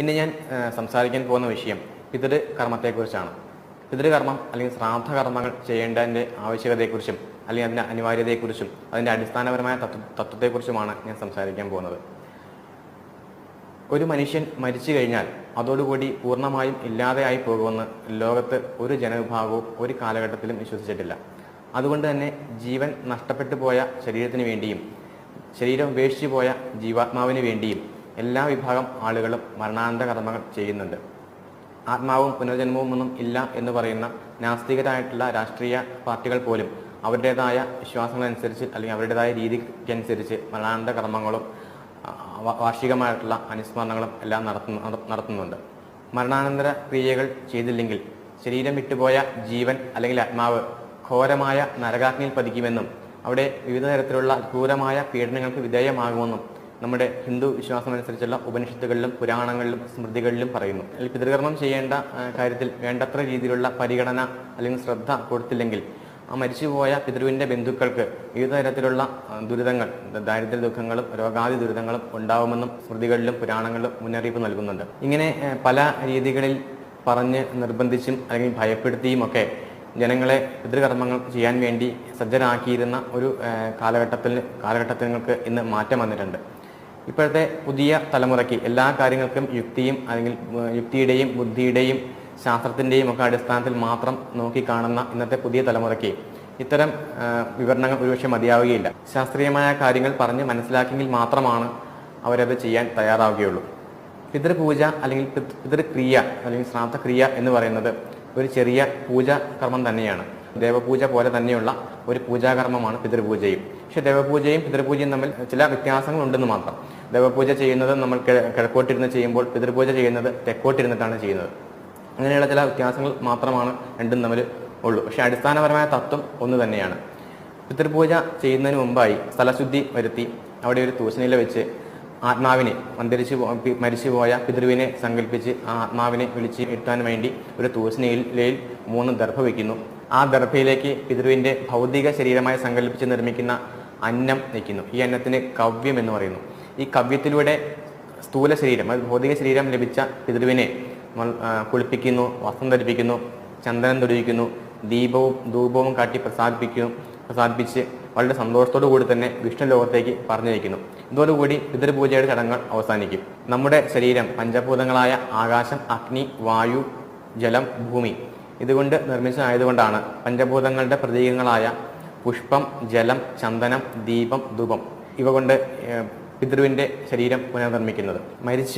ഇന്ന് ഞാൻ സംസാരിക്കാൻ പോകുന്ന വിഷയം പിതൃ കർമ്മത്തെക്കുറിച്ചാണ്. പിതൃകർമ്മം അല്ലെങ്കിൽ ശ്രാദ്ധ കർമ്മങ്ങൾ ചെയ്യേണ്ടതിന്റെ ആവശ്യകതയെക്കുറിച്ചും അല്ലെങ്കിൽ അതിന്റെ അനിവാര്യതയെക്കുറിച്ചും അതിന്റെ അടിസ്ഥാനപരമായ തത്വ തത്വത്തെക്കുറിച്ചുമാണ് ഞാൻ സംസാരിക്കാൻ പോകുന്നത്. ഒരു മനുഷ്യൻ മരിച്ചു കഴിഞ്ഞാൽ അതോടുകൂടി പൂർണമായും ഇല്ലാതെയായി പോകുമെന്ന് ലോകത്ത് ഒരു ജനവിഭാഗവും ഒരു കാലഘട്ടത്തിലും വിശ്വസിച്ചിട്ടില്ല. അതുകൊണ്ട് തന്നെ ജീവൻ നഷ്ടപ്പെട്ടു പോയ ശരീരത്തിന് വേണ്ടിയും ശരീരം ഉപേക്ഷിച്ചു പോയ ജീവാത്മാവിന് വേണ്ടിയും എല്ലാ വിഭാഗം ആളുകളും മരണാനന്ത കർമ്മങ്ങൾ ചെയ്യുന്നുണ്ട്. ആത്മാവും പുനർജന്മവും ഒന്നും ഇല്ല എന്ന് പറയുന്ന നാസ്തികരായിട്ടുള്ള രാഷ്ട്രീയ പാർട്ടികൾ പോലും അവരുടേതായ വിശ്വാസങ്ങളനുസരിച്ച് അല്ലെങ്കിൽ അവരുടേതായ രീതിക്കനുസരിച്ച് മരണാനന്ത കർമ്മങ്ങളും വാർഷികമായിട്ടുള്ള അനുസ്മരണങ്ങളും എല്ലാം നടത്തുന്നു നടത്തുന്നുണ്ട്. മരണാനന്തര ക്രിയകൾ ചെയ്തില്ലെങ്കിൽ ശരീരം വിട്ടുപോയ ജീവൻ അല്ലെങ്കിൽ ആത്മാവ് ഘോരമായ നരകാഗ്നിയിൽ പതിക്കുമെന്നും അവിടെ വിവിധ തരത്തിലുള്ള ക്രൂരമായ പീഡനങ്ങൾക്ക് വിധേയമാകുമെന്നും നമ്മുടെ ഹിന്ദു വിശ്വാസം അനുസരിച്ചുള്ള ഉപനിഷത്തുകളിലും പുരാണങ്ങളിലും സ്മൃതികളിലും പറയുന്നു. പിതൃകർമ്മം ചെയ്യേണ്ട കാര്യത്തിൽ വേണ്ടത്ര രീതിയിലുള്ള പരിഗണന അല്ലെങ്കിൽ ശ്രദ്ധ കൊടുത്തില്ലെങ്കിൽ ആ മരിച്ചുപോയ പിതൃവിന്റെ ബന്ധുക്കൾക്ക് ഏത് തരത്തിലുള്ള ദുരിതങ്ങൾ ദാരിദ്ര്യ ദുഃഖങ്ങളും രോഗാദി ദുരിതങ്ങളും ഉണ്ടാവുമെന്നും സ്മൃതികളിലും പുരാണങ്ങളിലും മുന്നറിയിപ്പ് നൽകുന്നുണ്ട്. ഇങ്ങനെ പല രീതികളിൽ പറഞ്ഞ് നിർബന്ധിച്ചും അല്ലെങ്കിൽ ഭയപ്പെടുത്തിയും ഒക്കെ ജനങ്ങളെ പിതൃകർമ്മങ്ങൾ ചെയ്യാൻ വേണ്ടി സജ്ജരാക്കിയിരുന്ന ഒരു കാലഘട്ടത്തിൽ കാലഘട്ടത്തിൽ ഇന്ന് മാറ്റം വന്നിട്ടുണ്ട്. ഇപ്പോഴത്തെ പുതിയ തലമുറയ്ക്ക് എല്ലാ കാര്യങ്ങൾക്കും യുക്തിയും അല്ലെങ്കിൽ യുക്തിയുടെയും ബുദ്ധിയുടെയും ശാസ്ത്രത്തിന്റെയും ഒക്കെ അടിസ്ഥാനത്തിൽ മാത്രം നോക്കിക്കാണുന്ന ഇന്നത്തെ പുതിയ തലമുറയ്ക്ക് ഇത്തരം വിവരണങ്ങൾ ഒരുപക്ഷെ മതിയാവുകയില്ല. ശാസ്ത്രീയമായ കാര്യങ്ങൾ പറഞ്ഞ് മനസ്സിലാക്കിയെങ്കിൽ മാത്രമാണ് അവരത് ചെയ്യാൻ തയ്യാറാവുകയുള്ളൂ. പിതൃപൂജ അല്ലെങ്കിൽ പിതൃ- പിതൃക്രിയ അല്ലെങ്കിൽ ശ്രാദ്ധക്രിയ എന്ന് പറയുന്നത് ഒരു ചെറിയ പൂജ കർമ്മം തന്നെയാണ്. ദേവപൂജ പോലെ തന്നെയുള്ള ഒരു പൂജാകർമ്മമാണ് പിതൃപൂജയും. പക്ഷെ ദേവപൂജയും പിതൃപൂജയും തമ്മിൽ ചില വ്യത്യാസങ്ങൾ ഉണ്ടെന്ന് മാത്രം. ദേവപൂജ ചെയ്യുന്നത് നമ്മൾ കിഴ- കിഴക്കോട്ടിരുന്ന് ചെയ്യുമ്പോൾ പിതൃപൂജ ചെയ്യുന്നത് തെക്കോട്ടിരുന്നിട്ടാണ് ചെയ്യുന്നത്. അങ്ങനെയുള്ള ചില വ്യത്യാസങ്ങൾ മാത്രമാണ് രണ്ടും തമ്മിൽ ഉള്ളൂ. പക്ഷെ അടിസ്ഥാനപരമായ തത്വം ഒന്ന് തന്നെയാണ്. പിതൃപൂജ ചെയ്യുന്നതിന് മുമ്പായി സ്ഥലശുദ്ധി വരുത്തി അവിടെ ഒരു തൂശനില വെച്ച് ആത്മാവിനെ അന്തരിച്ചു മരിച്ചുപോയ പിതൃവിനെ സങ്കല്പിച്ച് ആ ആത്മാവിനെ വിളിച്ച് എത്താൻ വേണ്ടി ഒരു തൂശനിലയിൽ മൂന്ന് ദർഭ വയ്ക്കുന്നു ആ ദർഭയിലേക്ക് പിതൃവിന്റെ ഭൗതിക ശരീരമായി സങ്കല്പിച്ച് നിർമ്മിക്കുന്ന അന്നം വയ്ക്കുന്നു ഈ അന്നത്തിന് കവ്യം എന്ന് പറയുന്നു. ഈ കവ്യത്തിലൂടെ സ്ഥൂല ശരീരം അത് ഭൗതിക ശരീരം ലഭിച്ച പിതൃവിനെ കുളിപ്പിക്കുന്നു വസ്ത്രം ധരിപ്പിക്കുന്നു ചന്ദനം തൊടിയിക്കുന്നു ദീപവും ധൂപവും കാട്ടി പ്രസാദിപ്പിക്കുന്നു പ്രസാദിപ്പിച്ച് വളരെ സന്തോഷത്തോടു കൂടി തന്നെ വിഷ്ണു ലോകത്തേക്ക് പറഞ്ഞിരിക്കുന്നു ഇതോടുകൂടി പിതൃപൂജയുടെ ചടങ്ങുകൾ അവസാനിക്കും. നമ്മുടെ ശരീരം പഞ്ചഭൂതങ്ങളായ ആകാശം അഗ്നി വായു ജലം ഭൂമി ഇതുകൊണ്ട് നിർമ്മിച്ചതായതുകൊണ്ടാണ് പഞ്ചഭൂതങ്ങളുടെ പ്രതീകങ്ങളായ പുഷ്പം ജലം ചന്ദനം ദീപം ധൂപം ഇവ കൊണ്ട് പിതൃവിന്റെ ശരീരം പുനർനിർമ്മിക്കുന്നത്. മരിച്ചു